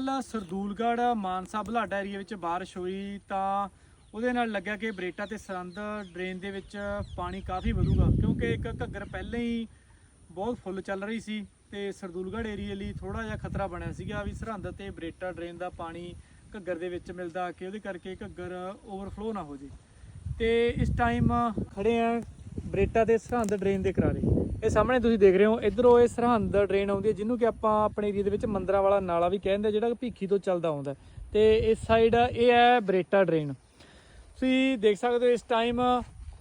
ਕੱਲ ਸਰਦੂਲਗੜ੍ਹ ਮਾਨਸਾ ਬਲਾਡਾ ਏਰੀਆ ਵਿੱਚ ਬਾਰਿਸ਼ ਹੋਈ ਤਾਂ ਉਹਦੇ ਨਾਲ ਲੱਗਿਆ ਕਿ ਬਰੇਟਾ ਤੇ ਸਰੰਦ ਡਰੇਨ ਦੇ ਵਿੱਚ ਪਾਣੀ ਕਾਫੀ ਵਧੂਗਾ, ਕਿਉਂਕਿ ਇੱਕ ਘੱਗਰ ਪਹਿਲਾਂ ਹੀ ਬਹੁਤ ਫੁੱਲ ਚੱਲ ਰਹੀ ਸੀ ਤੇ ਸਰਦੂਲਗੜ੍ਹ ਏਰੀਆ ਲਈ ਥੋੜਾ ਜਿਹਾ ਖਤਰਾ ਬਣਿਆ ਸੀਗਾ ਵੀ ਸਰਹੰਦ ਤੇ ਬਰੇਟਾ ਡਰੇਨ ਦਾ ਪਾਣੀ ਘੱਗਰ ਦੇ ਵਿੱਚ ਮਿਲਦਾ, ਕਿ ਉਹਦੇ ਕਰਕੇ ਘੱਗਰ ਓਵਰਫਲੋ ਨਾ ਹੋ ਜੇ ਤੇ ਇਸ ਟਾਈਮ ਖੜੇ ਆ ਬਰੇਟਾ ਤੇ ਸਰਹੰਦ ਡਰੇਨ ਦੇ ਕਿਨਾਰੇ। ਇਹ ਸਾਹਮਣੇ ਤੁਸੀਂ ਦੇਖ ਰਹੇ ਹੋ ਇਧਰੋਂ ਇਹ ਸਰਹੰਦ ਡਰੇਨ ਆਉਂਦੀ ਹੈ ਜਿਹਨੂੰ ਕਿ ਆਪਾਂ ਆਪਣੇ ਏਰੀਆ ਦੇ ਵਿੱਚ ਮੰਦਰਾਂ ਵਾਲਾ ਨਾਲਾ ਵੀ ਕਹਿੰਦੇ ਆ, ਜਿਹੜਾ ਕਿ ਭੀਖੀ ਤੋਂ ਚੱਲਦਾ ਆਉਂਦਾ ਹੈ। ਤੇ ਇਸ ਸਾਈਡ ਇਹ ਹੈ ਬਰੇਟਾ ਡਰੇਨ। ਤੁਸੀਂ ਦੇਖ ਸਕਦੇ ਹੋ ਇਸ ਟਾਈਮ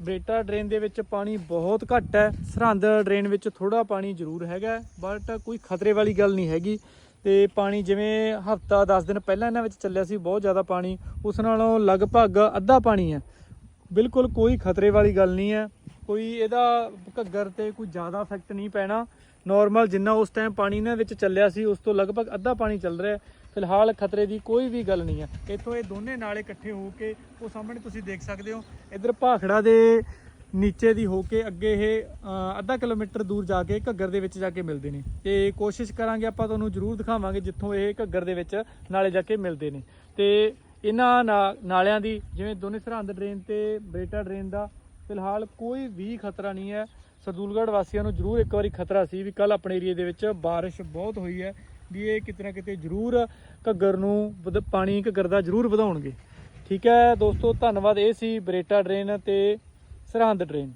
ਬਰੇਟਾ ਡਰੇਨ ਦੇ ਵਿੱਚ ਪਾਣੀ ਬਹੁਤ ਘੱਟ ਹੈ। ਸਰਹੰਦ ਡਰੇਨ ਵਿੱਚ ਥੋੜਾ ਪਾਣੀ ਜ਼ਰੂਰ ਹੈਗਾ ਬਟ ਕੋਈ ਖਤਰੇ ਵਾਲੀ ਗੱਲ ਨਹੀਂ ਹੈਗੀ। ਤੇ ਪਾਣੀ ਜਿਵੇਂ ਹਫਤਾ 10 ਦਿਨ ਪਹਿਲਾਂ ਇਹਨਾਂ ਵਿੱਚ ਚੱਲਿਆ ਸੀ ਬਹੁਤ ਜ਼ਿਆਦਾ ਪਾਣੀ। ਉਸ ਨਾਲੋਂ ਲਗਭਗ ਅੱਧਾ ਪਾਣੀ ਹੈ। ਬਿਲਕੁਲ ਕੋਈ ਖਤਰੇ ਵਾਲੀ ਗੱਲ ਨਹੀਂ ਹੈ। ਕੋਈ ਇਹਦਾ ਘੱਗਰ ਤੇ ਕੋਈ ਜ਼ਿਆਦਾ ਇਫੈਕਟ ਨਹੀਂ ਪੈਣਾ। ਨਾਰਮਲ ਜਿੰਨਾ ਉਸ ਟਾਈਮ ਪਾਣੀ ਇਹਨਾਂ ਵਿੱਚ ਚੱਲਿਆ ਸੀ, ਉਸ ਤੋਂ ਲਗਭਗ ਅੱਧਾ ਪਾਣੀ ਚੱਲ ਰਿਹਾ ਫਿਲਹਾਲ ਖਤਰੇ ਦੀ ਕੋਈ ਵੀ ਗੱਲ ਨਹੀਂ ਹੈ। ਇੱਥੋਂ ਇਹ ਦੋਨੇ ਨਾਲੇ ਇਕੱਠੇ ਹੋ ਕੇ ਉਹ ਸਾਹਮਣੇ ਤੁਸੀਂ ਦੇਖ ਸਕਦੇ ਹੋ। ਇੱਧਰ ਭਾਖੜਾ ਦੇ ਨੀਚੇ ਦੀ ਹੋ ਕੇ ਅੱਗੇ ਇਹ ਅੱਧਾ ਕਿਲੋਮੀਟਰ ਦੂਰ ਜਾ ਕੇ ਘੱਗਰ ਦੇ ਵਿੱਚ ਜਾ ਕੇ ਮਿਲਦੇ ਨੇ। ਤੇ ਕੋਸ਼ਿਸ਼ ਕਰਾਂਗੇ ਆਪਾਂ ਤੁਹਾਨੂੰ ਜ਼ਰੂਰ ਦਿਖਾਵਾਂਗੇ ਜਿੱਥੋਂ ਇਹ ਘੱਗਰ ਦੇ ਵਿੱਚ ਨਾਲੇ ਜਾ ਕੇ ਮਿਲਦੇ ਨੇ। ਤੇ ਇਹਨਾਂ ਨਾ- ਨਾਲਿਆਂ ਦੀ, ਜਿਵੇਂ ਦੋਨੇ ਸਰਹੰਦ ਡਰੇਨ ਤੇ ਬਰੇਟਾ ਡਰੇਨ ਦਾ ਫਿਲਹਾਲ ਕੋਈ ਵੀ ਖਤਰਾ ਨਹੀਂ ਹੈ। ਸਰਦੂਲਗੜ੍ਹ ਵਾਸੀਆਂ ਨੂੰ ਜ਼ਰੂਰ ਇੱਕ ਵਾਰੀ ਖਤਰਾ ਸੀ ਵੀ ਕੱਲ ਆਪਣੇ ਏਰੀਆ ਦੇ ਵਿੱਚ ਬਾਰਿਸ਼ ਬਹੁਤ ਹੋਈ ਹੈ ਵੀ ਇਹ ਕਿਤੇ ਨਾ ਕਿਤੇ ਜ਼ਰੂਰ ਘੱਗਰ ਨੂੰ ਵਧ- ਪਾਣੀ ਘੱਗਰ ਦਾ ਜ਼ਰੂਰ ਵਧਾਉਣਗੇ। ਠੀਕ ਹੈ ਦੋਸਤੋ, ਧੰਨਵਾਦ। ਇਹ ਸੀ ਬਰੇਟਾ ਡਰੇਨ ਤੇ ਸਰਹੰਦ ਡਰੇਨ।